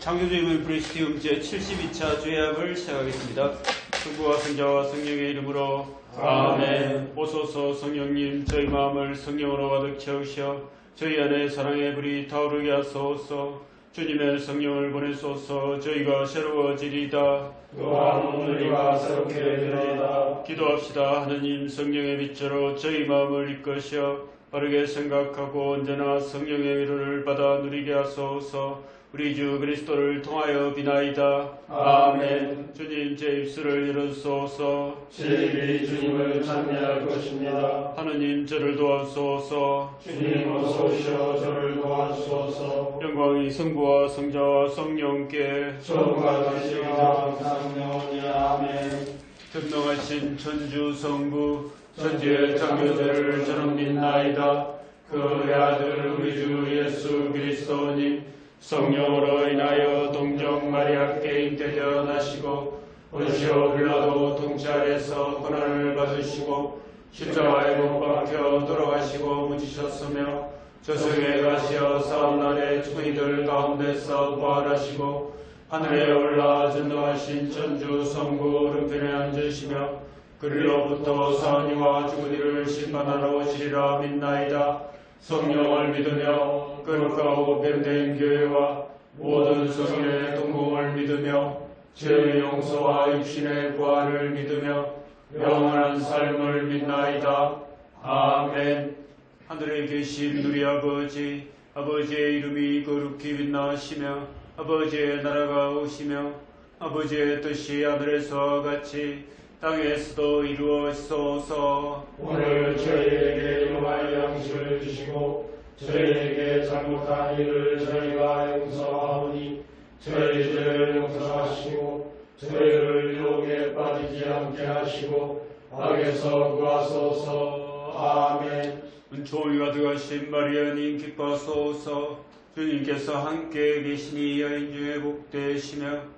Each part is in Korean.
창조주임을 브레시티움 제 72차 죄악을 시작하겠습니다. 성부와 성자와 성령의 이름으로 아멘. 오소서 성령님 저희 마음을 성령으로 가득 채우셔 저희 안에 사랑의 불이 타오르게 하소서 주님의 성령을 보내소서 저희가 새로워지리다. 또한 오늘이가 새롭게 되리이다. 기도합시다. 하느님 성령의 빛으로 저희 마음을 이끄셔 바르게 생각하고 언제나 성령의 위로를 받아 누리게 하소서 우리 주 그리스도를 통하여 비나이다. 아멘. 주님 제 입술을 열어소서 제 입이 주님을 찬미할 것입니다. 하느님 저를 도와소서 주님 어서 오시어 저를 도와주소서. 영광이 성부와 성자와 성령께 처음과 다시와 항상 영원히 아멘. 전능하신 천주 성부 천지의 창조주를 저는 믿나이다. 그의 아들 우리 주 예수 그리스도님 성령으로 인하여 동정 마리아께 잉태되어 나시고 본시오 빌라도 통찰에서 고난을 받으시고 십자가에 못 박혀 돌아가시고 묻히셨으며 저승에 가시어 사흘날에 죽은 이들 가운데서 부활하시고 하늘에 올라 전능하신 천주 성부 오른편에 앉으시며 그리로부터 죽은 이를 심판하러 오시리라 믿나이다. 성령을 믿으며 거룩하고 변된 교회와 모든 성인의 동공을 믿으며 죄의 용서와 육신의 부활을 믿으며 영원한 삶을 믿나이다. 아멘. 하늘에 계신 우리 아버지, 아버지의 이름이 거룩히 빛나시며 아버지의 나라가 오시며 아버지의 뜻이 하늘에서와 같이 땅에서도 이루어지소서. 오늘 저희에게 일용할 양식을 주시고 저희에게 잘못한 일을 저희가 용서하오니 저희 죄를 용서하시고 저희를 유혹에 빠지지 않게 하시고 악에서 구하소서. 아멘. 은총이 가득하신 마리아님 기뻐하소서. 주님께서 함께 계시니 여인 중에 복되시며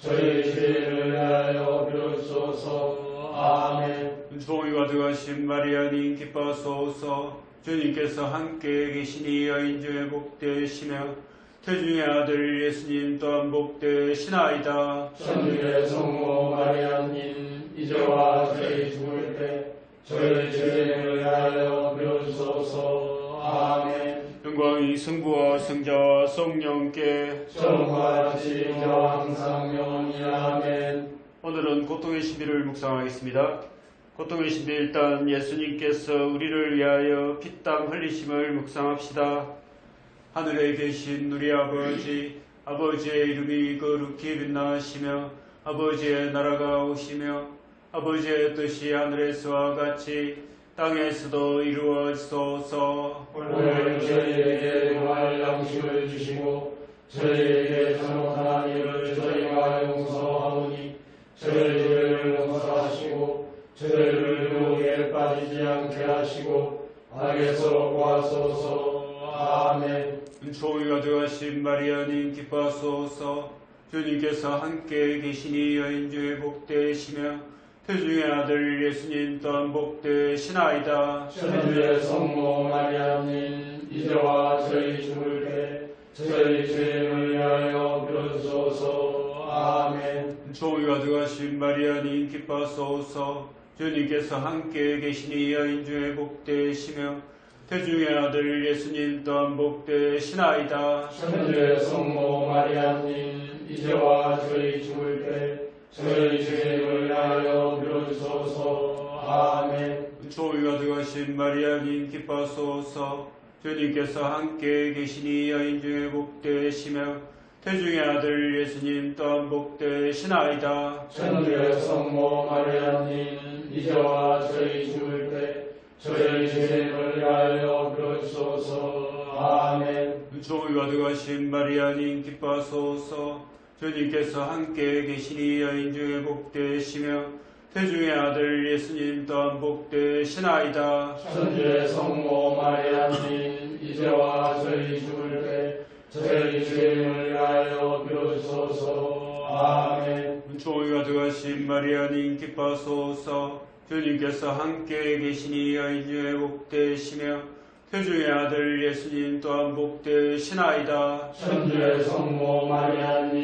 저희 죄인을 위하여 빌어주소서. 아멘. 은총이 가득하신 마리아님 기뻐하소서. 주님께서 함께 계시니 여인 중에 복되시며 태중의 아들 예수님 또한 복되시나이다. 천주의 성모 마리아님 이제와 저희 죽을 때 저희 죄 영광이 성부와 성자와 성령께 이제와 항상 영원히 아멘 오늘은 고통의 시비를 묵상하겠습니다. 고통의 시비 일단 예수님께서 우리를 위하여 피땀 흘리심을 묵상합시다. 하늘에 계신 우리 아버지, 아버지의 이름이 거룩히 빛나시며 아버지의 나라가 오시며 아버지의 뜻이 하늘에서와 같이 땅에서도 이루어지소서. 오늘 저희에게 용할 양식을 주시고 저희에게 잘못한 일을 저희가 용서하오니 저희 죄를 용서하시고 저희를 유혹에 빠지지 않게 하시고 악에서 구하소서. 아멘. 은총이 가득하신 마리아님 기뻐하소서. 주님께서 함께 계시니 여인 중에 복되시며 태중의 아들 예수님 또한 복되시나이다. 천주의 성모 마리아님 이제와 저희 죽을 때 저희 죄를 위하여 빌어주소서. 아멘. 은총이 가득하신 마리아님 기뻐하소서. 주님께서 함께 계시니 여인 중에 복되시며 태중의 아들 예수님 또한 복되시나이다. 천주의 성모 마리아님 이제와 저희 죽을 때 저희 죄를 위하여 빌어주소서. 아멘. 은총이 가득하신 마리아님 기뻐하소서. 주님께서 함께 계시니 여인 중에 복되시며 태중의 아들 예수님 또한 복되시나이다. 천주의 성모 마리아님 이제와 저희 죽을 때 저희 죄를 위하여 빌어주소서. 아멘. 은총을 가득하신 마리아님 기뻐하소서 주님께서 함께 계시니 여인 중에 복되시며 태중의 아들 예수님 또한 복되시나이다. 천주의 성모 마리아님 이제와 저희 죽을 때 저희 죄를 위하여 비로소서. 아멘. 은총을 가득하신 마리아님 기뻐하소서. 주님께서 함께 계시니 여인 중에 복되시며 태중의 아들 예수님 또한 복되시나이다. 천주의 성모 마리아님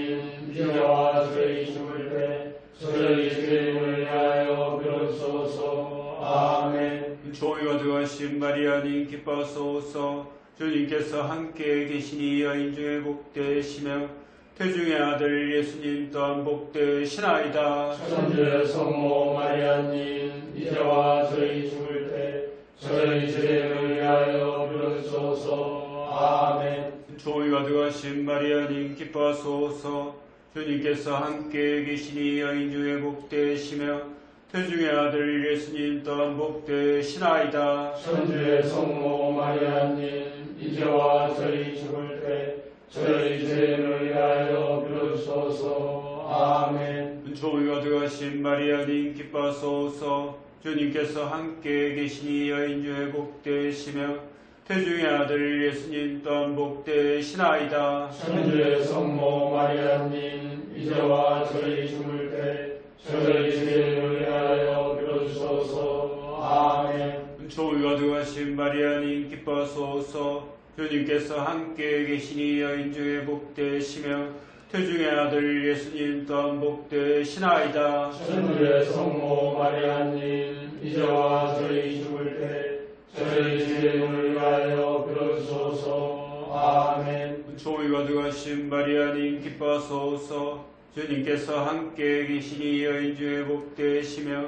가득하신 마리아님 기뻐하소서. 주님께서 함께 계시니 여인 중에 복되시며 태중의 아들 예수님 또한 복되시나이다. 천주의 성모 마리아님 이제와 저희 죽을 때 저희 죄를 위하여 비로소서. 아멘. 은총이 가득하신 마리아님 기뻐하소서. 주님께서 함께 계시니 여인 중에 복되시며 태중의 아들 예수님 또한 복되시나이다. 천주의 성모 마리아님 이제와 저희 죽을 때 저희 죄를 위하여 비로소서. 아멘. 은총이 가득하신 마리아님 기뻐하소서. 주님께서 함께 계시니 여인 중에 복되시며 태중의 아들 예수님 또한 복되시나이다. 천주의 성모 마리아님 이제와 저희 죽을 때 저희 죄를 위하여 비로소서 아멘 은총이 가득하신 마리아님 기뻐하소서. 주님께서 함께 계시니 여인 중에 복되시며 태중의 아들 예수님 또한 복되시나이다. 천주의 성모 마리아님 이제와 저희 죽을 때 저희 죄를 위하여 비로소서. 아멘. 은총이 가득하신 마리아님 기뻐하소서 주님께서 함께 계시니 여인 중에 복되시며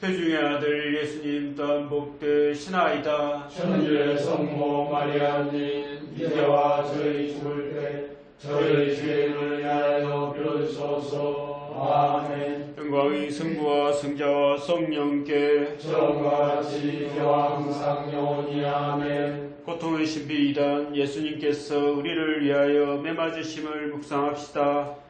태중의 아들 예수님 또한 복되시나이다. 천주의 성모 마리아님 이제와 저희 죽을 때 저희 죄를 위하여 비로소서. 아멘. 영광이 성부와 성자와 성령께 처음과 같이 이제와 항상 영원히 아멘. 고통의 신비 이단 예수님께서 우리를 위하여 매맞으심을 묵상합시다.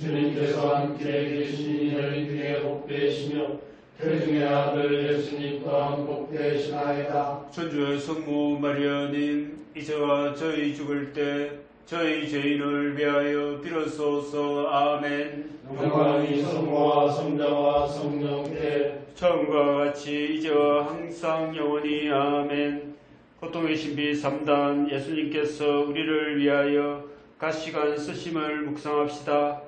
주님께서 함께 계시니 여인 중에 복되시며 태중의 아들 예수님 또한 복되시나이다. 천주의 성모 마리아님 이제와 저희 죽을 때 저희 죄인을 위하여 빌어소서. 아멘. 영광이 성부와 성자와 성령께 처음과 같이 이제와 항상 영원히 아멘. 고통의 신비 3단 예수님께서 우리를 위하여 가시간 쓰심을 묵상합시다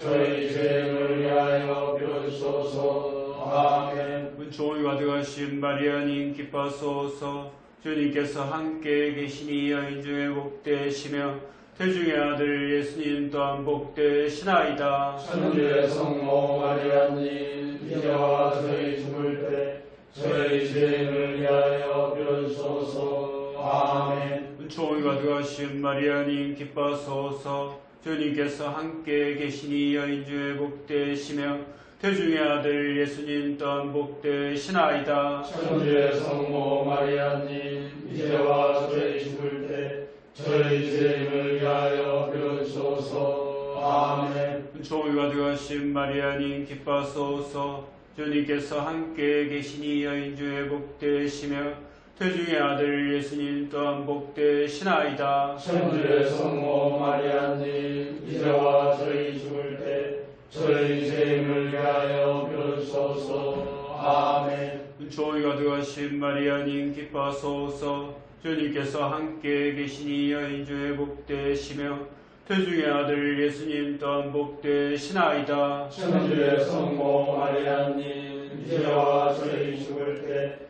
저희 죄를 위하여 빌어주소서. 아멘. 조위가 되어신 마리아님 기뻐하소서. 주님께서 함께 계시니 여인 중에 복되시며 태중의 아들 예수님 또한 복되시나이다. 천주의 성모 마리아님 이제와 저희 죽을 때 저희 죄를 위하여 빌어주소서. 아멘. 조위가 되어신 마리아님 기뻐하소서 주님께서 함께 계시니 여인 중에 복되시며 태중의 아들 예수님 또한 복되시나이다. 천주의 성모 마리아님 이제와 저희 죽을 때 저희 죄를 위하여 빌어주소서. 아멘. 조위가 되어신 마리아님 기뻐하소서. 주님께서 함께 계시니 여인 중에 복되시며 태중의 아들 예수님 또한 복되시나이다. 천주의 성모 마리아님 이제와 저희 죽을 때 저희 죄를 위하여 빌어주소서. 아멘. 조위가 되어신 마리아님 기뻐하소서. 주님께서 함께 계시니 여인 중에 복되시며 태중의 아들 예수님 또한 복되시나이다. 천주의 성모 마리아님 이제와 저희 죽을 때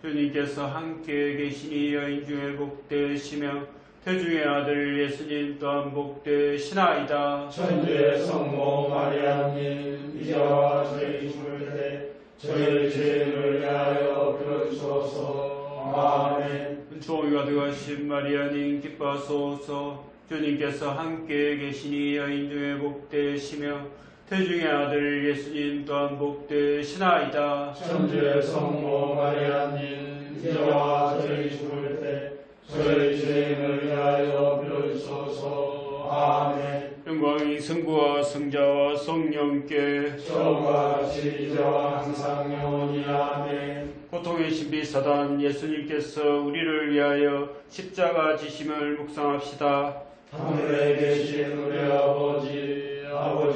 주님께서 함께 계시니 여인 중에 복되시며 태중의 아들 예수님 또한 복되시나이다. 천주의 성모 마리아님 이제와 저희 죽을 때 저희 죄를 위하여 빌어주소서. 아멘. 은총이 가득하신 마리아님 기뻐하소서. 주님께서 함께 계시니 여인 중에 복되시며 태중의 아들 예수님 또한 복되시나이다. 천주의 성모 마리아님 이제와 저희 죽을 때 저희 죄를 위하여 빌어주소서 아멘 영광이 성부와 성자와 성령께 처음과 같이 이제와 항상 영원히 아멘 고통의 신비 사단 예수님께서 우리를 위하여 십자가 지심을 묵상합시다. 하늘에 계신 우리 아버지 아버지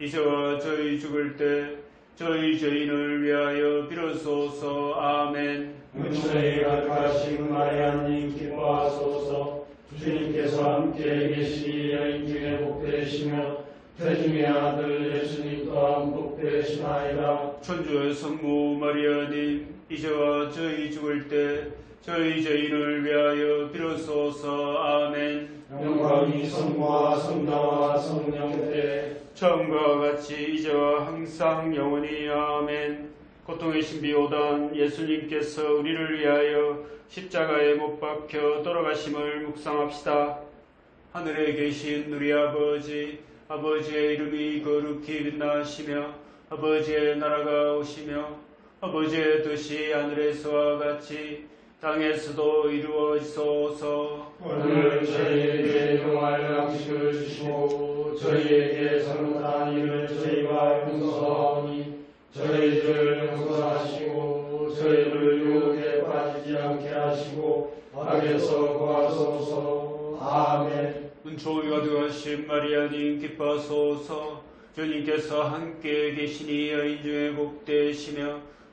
이제와 저희 죽을 때 저희 죄인을 위하여 빌어소서. 아멘. 은총이 가득하신 마리아님 기뻐하소서. 주님께서 함께 계시니 여인 중에 복되시며 태중의 아들 예수님 또한 복되시나이다. 천주의 성모 마리아님 이제와 저희 죽을 때 저희 죄인을 위하여 빌어소서. 아멘. 영광이 성부와 성자와 성령께 처음과 같이 이제와 항상 영원히 아멘. 고통의 신비 오단 예수님께서 우리를 위하여 십자가에 못 박혀 돌아가심을 묵상합시다. 하늘에 계신 우리 아버지 아버지의 이름이 거룩히 빛나시며 아버지의 나라가 오시며 아버지의 뜻이 하늘에서와 같이 땅에서도 이루어지소서. 오늘 저희에게 용할 양식을 주시고 저희에게 잘못한 일을 저희가 용서하오니 저희들을 용서하시고 저희를 유혹에 빠지지 않게 하시고 악에서 구하소서. 아멘. 은총이 가득하신 마리아님 기뻐하소서. 주님께서 함께 계시니 여인 중에 복되시며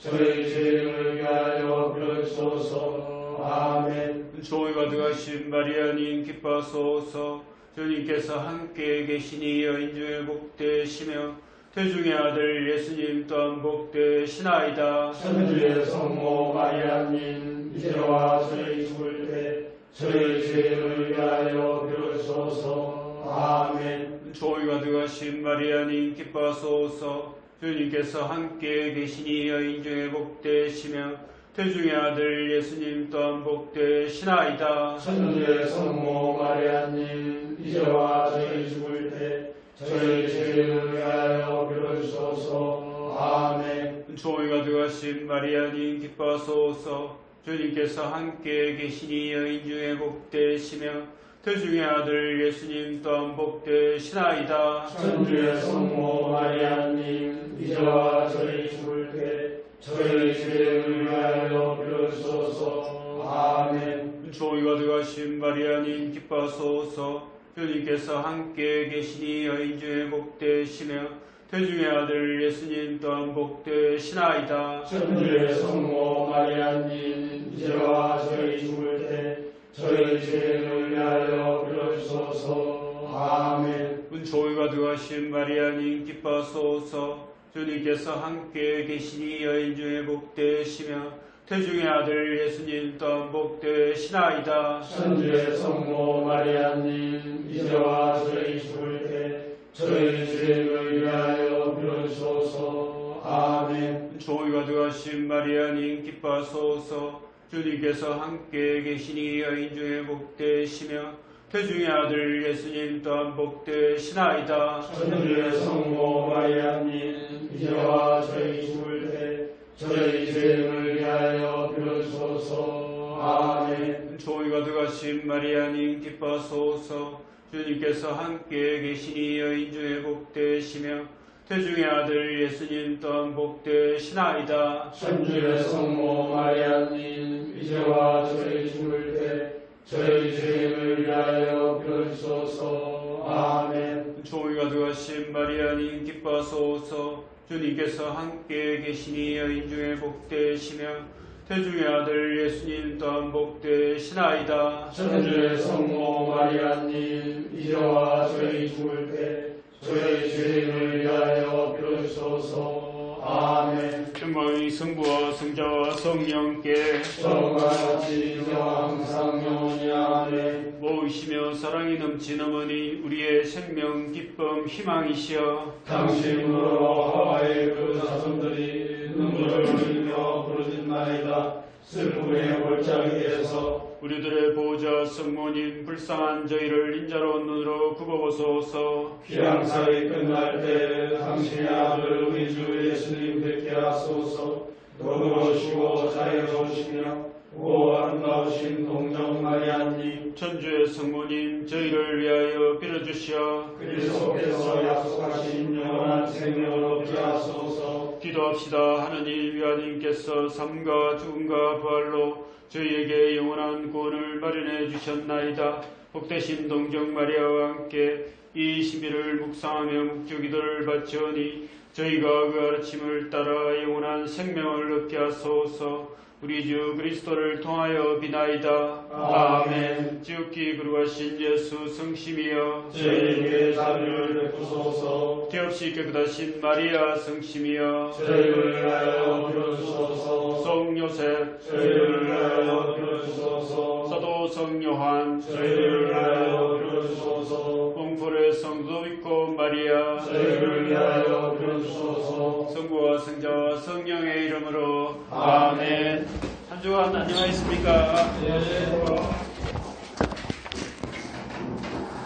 저희 죄를 위하여 빌어주소서. 아멘. 은총이 가득하신 마리아님 기뻐하소서. 주님께서 함께 계시니 여인 중에 복되시며 태중의 아들 예수님 또한 복되시나이다. 천주의 성모 마리아님 이제와 저희 죽을 때 저희 죄를 위하여 빌어주소서. 아멘. 은총이 가득하신 마리아님 기뻐하소서 주님께서 함께 계시니 여인 중에 복되시며 태중의 아들 예수님 또한 복되시나이다. 천주의 성모 마리아님 이제와 저희 죽을 때 저희 죄를 위하여 빌어주소서. 아멘. 은총이 가득하신 마리아님 기뻐하소서. 주님께서 함께 계시니 여인 중에 복되시며 태중의 아들 예수님 또한 복되시나이다. 천주의 성모 마리아님 이제와 저희 죽을 때 저희 죄를 위하여 빌어주소서. 아멘. 은총이 가득하신 마리아님 기뻐하소서. 주님께서 함께 계시니 여인 중에 복되시며 태중의 아들 예수님 또한 복되시나이다. 천주의 성모 마리아님 이제와 저희 죽을 때 저희 죄를 위하여 빌어주소서. 아멘. 은총이 가득하신 마리아님 기뻐하소서. 주님께서 함께 계시니 여인 중에 복되시며 태중의 아들 예수님 또한 복되시나이다. 천주의 성모 마리아님 이제와 저희 죽을 때 저희 죄를 위하여 빌어주소서. 아멘. 은총이 가득하신 마리아님 기뻐하소서 주님께서 함께 계시니 여인 중에 복되시며 태중의 아들 예수님 또한 복되시나이다. 천주의 성모 마리아님 이제와 저희 죽을 때 저희 죄를 위하여 빌어주소서. 아멘. 은총이 가득하신 마리아님 기뻐하소서. 주님께서 함께 계시니 여인 중에 복되시며 태중의 아들 예수님 또한 복되시나이다. 천주의 성모 마리아님 이제와 저희 죽을 때 저희 죄를 위하여 빌어주소서. 아멘. 은총이 가득하신 마리아님 기뻐하소서. 주님께서 함께 계시니 여인 중에 복되시며 태중의 아들 예수님 또한 복되시나이다. 천주의 성모 마리아님 이제와 저희 죽을 때 저희 죄를 위하여 빌어주소서. 아멘. 영광이 성부와 성자와 성령께 처음과 같이 이제와 항상 영원히 아멘. 모이시며 사랑이 넘친 어머니 우리의 생명 기쁨 희망이시여. 당신으로 하와의 그 자손들이 눈물을 흘리며 부르짖나이다. 슬픔의 골짜기에서 우리들의 보호자 성모님 불쌍한 저희를 인자로운 눈으로 굽어보소서. 피양살이 끝날 때 당신의 아들 우리 주 예수님 뵙게 하소서. 너그러우시고 자유로우시며 오 아름다우신 동정 마리아님. 천주의 성모님 저희를 위하여 빌어주시어 그리스도께서 약속하신 영원한 생명을 얻게 하소서. 기도합시다. 하느님 위하님께서 삶과 죽음과 부활로 저희에게 영원한 구원을 마련해 주셨나이다 복되신 동정 마리아와 함께 이 시비를 묵상하며 묵주기도를 바치오니 저희가 그 가르침을 따라 영원한 생명을 얻게 하소서 우리 주 그리스도를 통하여 비나이다. 아멘. 지극히 그루하신 예수 성심이여 저희에게 자비를 베푸소서 되없이 깨끗하신 마리아 성심이여 저희를 위하여 빌어주소서 성 요셉 저희를 위하여 빌어주소서 사도 성 요한 저희를 위하여 빌어주소서 봉풀의 성도 있고 마리아 저희를 위하여 빌어주소서 성부와 성자와 성령의 이름으로 아멘. 한 주간 안녕하셨습니까? 예.